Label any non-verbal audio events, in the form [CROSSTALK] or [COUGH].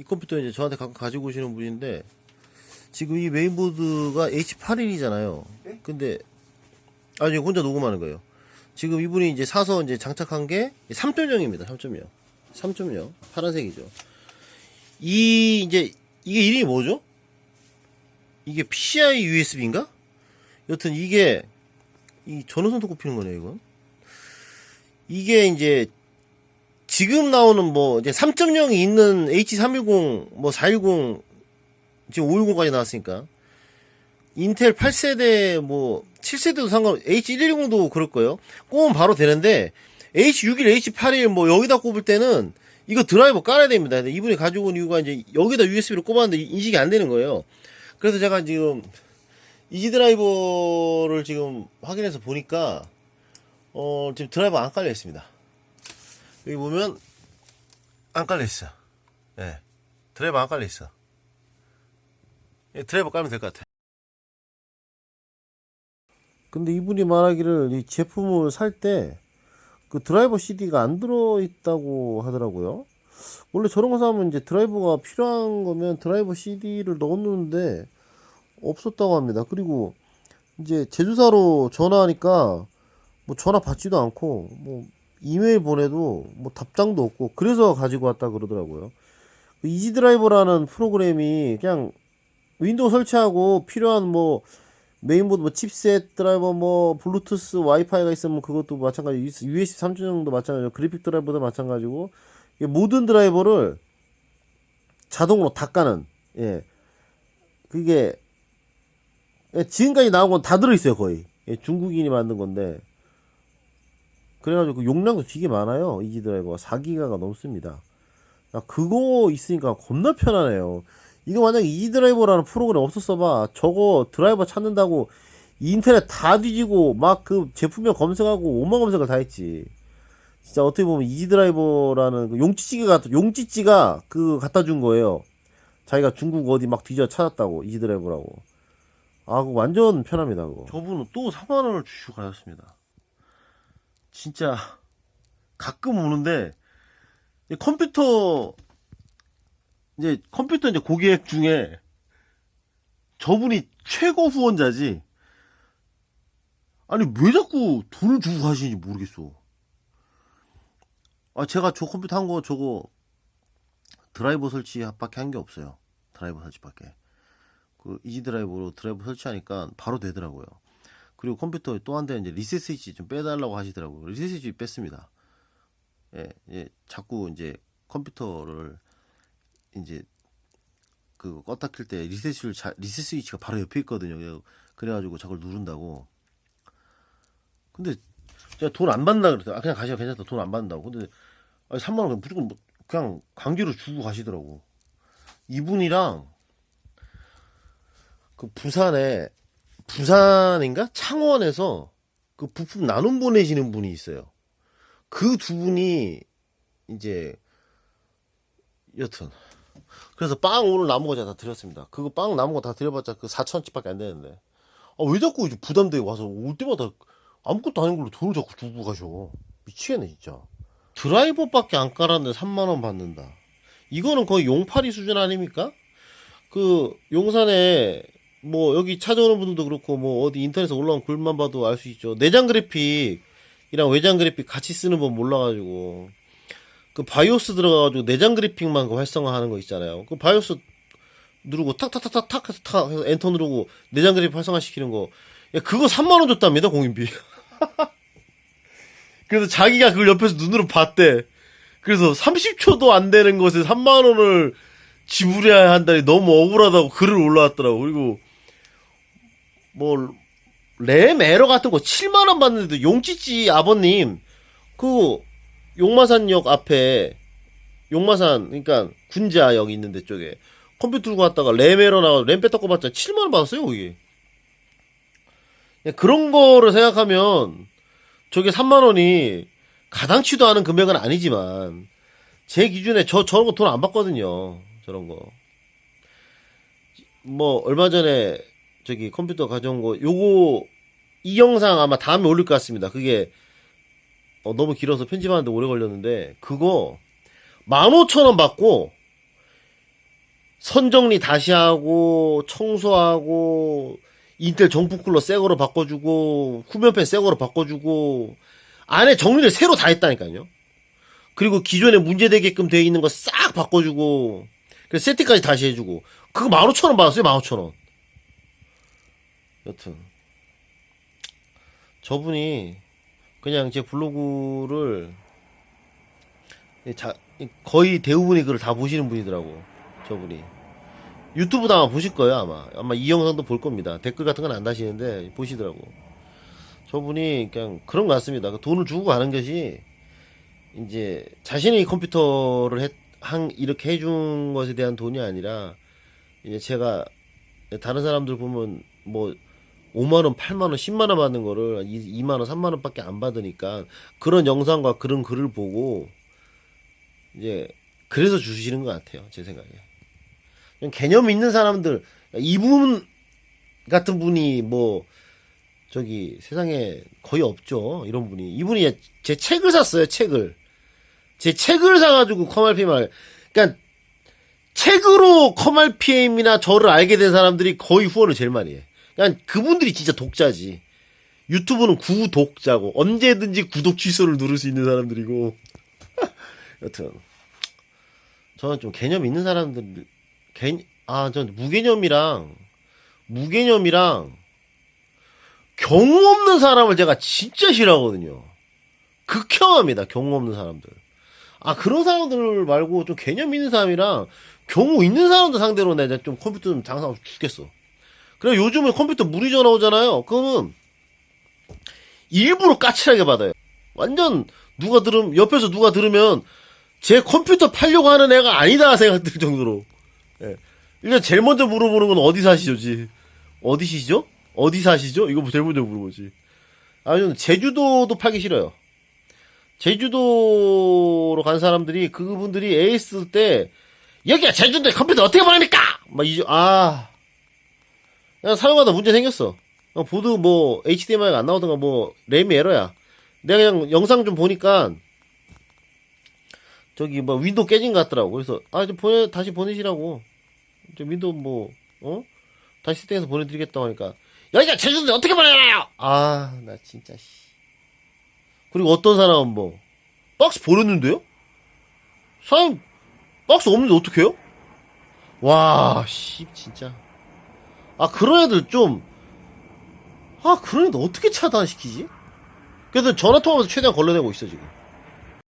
이 컴퓨터 이제 저한테 가끔 가지고 오시는 분인데 지금 이 메인보드가 H81이잖아요. 근데 아니 혼자 녹음하는 거예요. 지금 이분이 이제 사서 이제 장착한 게 3.0입니다. 3.0. 3.0 파란색이죠. 이 이제 이게 이름이 뭐죠? 이게 PCI USB인가? 여튼 이게 이 전원선도 꼽히는 거네요, 이건. 이게 이제 지금 나오는 뭐 이제 3.0이 있는 H310 뭐 410 지금 510까지 나왔으니까 인텔 8세대 뭐 7세대도 상관 H110도 그럴 거예요. 꼽으면 바로 되는데 H61, H81 뭐 여기다 꼽을 때는 이거 드라이버 깔아야 됩니다. 근데 이분이 가지고 온 이유가 이제 여기다 USB로 꼽았는데 인식이 안 되는 거예요. 그래서 제가 지금 이지 드라이버를 지금 확인해서 보니까 어 지금 드라이버 안 깔려 있습니다. 여기 보면 안 깔려 있어. 예. 드라이버 안 깔려 있어. 예, 드라이버 깔면 될 것 같아. 근데 이분이 말하기를 이 제품을 살 때 그 드라이버 CD가 안 들어있다고 하더라고요. 원래 저런 거 사면 이제 드라이버가 필요한 거면 드라이버 CD를 넣었는데 없었다고 합니다. 그리고 이제 제조사로 전화하니까 뭐 전화 받지도 않고 뭐 이메일 보내도 뭐 답장도 없고 그래서 가지고 왔다 그러더라고요. 그 이지 드라이버라는 프로그램이 그냥 윈도우 설치하고 필요한 뭐 메인보드 뭐 칩셋 드라이버 뭐 블루투스 와이파이가 있으면 그것도 마찬가지 USB 3.0도 마찬가지고 그래픽 드라이버도 마찬가지고 이 모든 드라이버를 자동으로 다 까는 예. 그게 예, 지금까지 나온 건 다 들어있어요 거의. 예, 중국인이 만든 건데 그래가지고 그 용량도 되게 많아요 이지 드라이버가. 4기가가 넘습니다. 야, 그거 있으니까 겁나 편하네요. 이거 만약에 이지 드라이버라는 프로그램 없었어봐. 저거 드라이버 찾는다고 인터넷 다 뒤지고 막 그 제품명 검색하고 오만 검색을 다 했지. 진짜 어떻게 보면 이지 드라이버라는 그 용찌찌가 갖다 용찌찌가 그 갖다 준 거예요. 자기가 중국 어디 막 뒤져 찾았다고 이지 드라이버라고. 아, 그거 완전 편합니다, 그거. 저분은 또 4만원을 주시고 가셨습니다. 진짜, 가끔 오는데, 이 컴퓨터, 이제 컴퓨터 이제 고객 중에, 저분이 최고 후원자지, 아니, 왜 자꾸 돈을 주고 가시는지 모르겠어. 아, 제가 저 컴퓨터 한 거 저거, 드라이버 설치 밖에 한 게 없어요. 드라이버 설치밖에. 그 이지 드라이브로 드라이브 설치하니까 바로 되더라고요. 그리고 컴퓨터 또 한대 이제 리셋 스위치 좀 빼달라고 하시더라고요. 리셋 스위치 뺐습니다. 예, 예, 자꾸 이제 컴퓨터를 이제 그 껐다 킬 때 리셋 스위치 리셋 스위치가 바로 옆에 있거든요. 그래가지고 저걸 누른다고. 근데 제가 돈 안 받는다 그랬어요. 아, 그냥 가시면 괜찮다. 돈 안 받는다고. 근데 아니, 3만 원 그냥 무조건 뭐 그냥 강제로 주고 가시더라고. 이분이랑 그 부산에 부산인가 창원에서 그 부품 나눔 보내시는 분이 있어요. 그 두 분이 이제 여튼 그래서 빵 오늘 남은 거 제가 다 드렸습니다. 그거 빵 남은 거 다 드려봤자 그 4천 원치밖에 안 되는데 아, 왜 자꾸 이제 부담되게 와서 올 때마다 아무것도 아닌 걸로 돈을 자꾸 주고 가셔 미치겠네 진짜 드라이버밖에 안 깔았는데 3만 원 받는다. 이거는 거의 용팔이 수준 아닙니까? 그 용산에 뭐 여기 찾아오는 분들도 그렇고 뭐 어디 인터넷에 올라온 글만 봐도 알 수 있죠. 내장 그래픽이랑 외장 그래픽 같이 쓰는 법 몰라가지고 그 바이오스 들어가가지고 내장 그래픽만 그 활성화하는 거 있잖아요. 그 바이오스 누르고 탁탁탁탁탁 해서 탁 해서 엔터 누르고 내장 그래픽 활성화 시키는 거. 야, 그거 3만 원 줬답니다 공인비. [LAUGHS] 그래서 자기가 그걸 옆에서 눈으로 봤대. 그래서 30초도 안 되는 것에 3만 원을 지불해야 한다니 너무 억울하다고 글을 올라왔더라고. 그리고 뭐, 램 에러 같은 거 7만 원 받는데도 용찌찌 아버님, 그, 용마산역 앞에, 용마산, 그러니까 군자역 있는 데 쪽에 컴퓨터 들고 갔다가 램 에러 나가서 램 뺐다고 봤자 7만 원 받았어요, 거기. 그런 거를 생각하면 저게 3만 원이 가당치도 않은 금액은 아니지만 제 기준에 저, 저런 거 돈 안 받거든요. 저런 거. 뭐, 얼마 전에 저기 컴퓨터 가져온 거 요거 이 영상 아마 다음에 올릴 것 같습니다. 그게 어, 너무 길어서 편집하는데 오래 걸렸는데 그거 15,000원 받고 선정리 다시 하고 청소하고 인텔 정품 쿨러 새 거로 바꿔주고 후면팬 새 거로 바꿔주고 안에 정리를 새로 다 했다니까요. 그리고 기존에 문제되게끔 되어 있는 거 싹 바꿔주고 그래서 세팅까지 다시 해주고 그거 15,000원 받았어요 15,000원 여튼. 저분이 그냥 제 블로그를 자, 거의 대부분이 그걸 다 보시는 분이더라고 저분이. 유튜브도 아마 보실 거예요 아마. 아마 이 영상도 볼 겁니다. 댓글 같은 건 안 다시는데 보시더라고. 저분이 그냥 그런 것 같습니다. 그 돈을 주고 가는 것이 이제 자신이 컴퓨터를 했, 한, 이렇게 해준 것에 대한 돈이 아니라 이제 제가 다른 사람들 보면 뭐 5만원, 8만원, 10만원 받는 거를 2만원, 3만원 밖에 안 받으니까 그런 영상과 그런 글을 보고 이제 그래서 주시는 것 같아요. 제 생각에. 개념 있는 사람들, 이분 같은 분이 뭐 저기 세상에 거의 없죠. 이런 분이. 이분이 제 책을 샀어요. 책을. 제 책을 사가지고 커말피엠을 그러니까 책으로 커말피엠이나 저를 알게 된 사람들이 거의 후원을 제일 많이 해. 그러니까 그분들이 진짜 독자지. 유튜브는 구독자고 언제든지 구독 취소를 누를 수 있는 사람들이고. [LAUGHS] 여튼 저는 좀 개념 있는 사람들 개 아 전 무개념이랑 무개념이랑 경우 없는 사람을 제가 진짜 싫어하거든요. 극혐합니다. 경우 없는 사람들. 아 그런 사람들 말고 좀 개념 있는 사람이랑 경우 있는 사람들 상대로 내가 좀 컴퓨터 좀 장사하고 죽겠어. 그래 요즘은 컴퓨터 무리 전화 오잖아요. 그거는 일부러 까칠하게 받아요. 완전 누가 들음 옆에서 누가 들으면 제 컴퓨터 팔려고 하는 애가 아니다 생각 들 정도로. 예. 일단 제일 먼저 물어보는 건 어디 사시죠지. 어디 시죠? 어디 사시죠? 이거 제일 먼저 물어보지. 아, 저는 제주도도 팔기 싫어요. 제주도로 간 사람들이 그분들이 에이스 때 여기가 제주도에 컴퓨터 어떻게 보냅니까? 막 이제 아 그냥 사용하다 문제 생겼어. 어, 보드 뭐 HDMI가 안 나오던가 뭐 램이 에러야. 내가 그냥 영상 좀 보니까 저기 뭐 윈도우 깨진 것 같더라고. 그래서 아 좀 보내 다시 보내시라고. 저 윈도우 뭐 어? 다시 세팅해서 보내 드리겠다고 하니까 여기가 제주도에 어떻게 보내요? 아 나 진짜 씨. 그리고 어떤 사람은 뭐 박스 버렸는데요? 사람 박스 없는데 어떡해요? 와, 씨, 진짜. 아, 그런 애들 좀, 아, 그런 애들 어떻게 차단시키지? 그래서 전화 통화하면서 최대한 걸러내고 있어, 지금.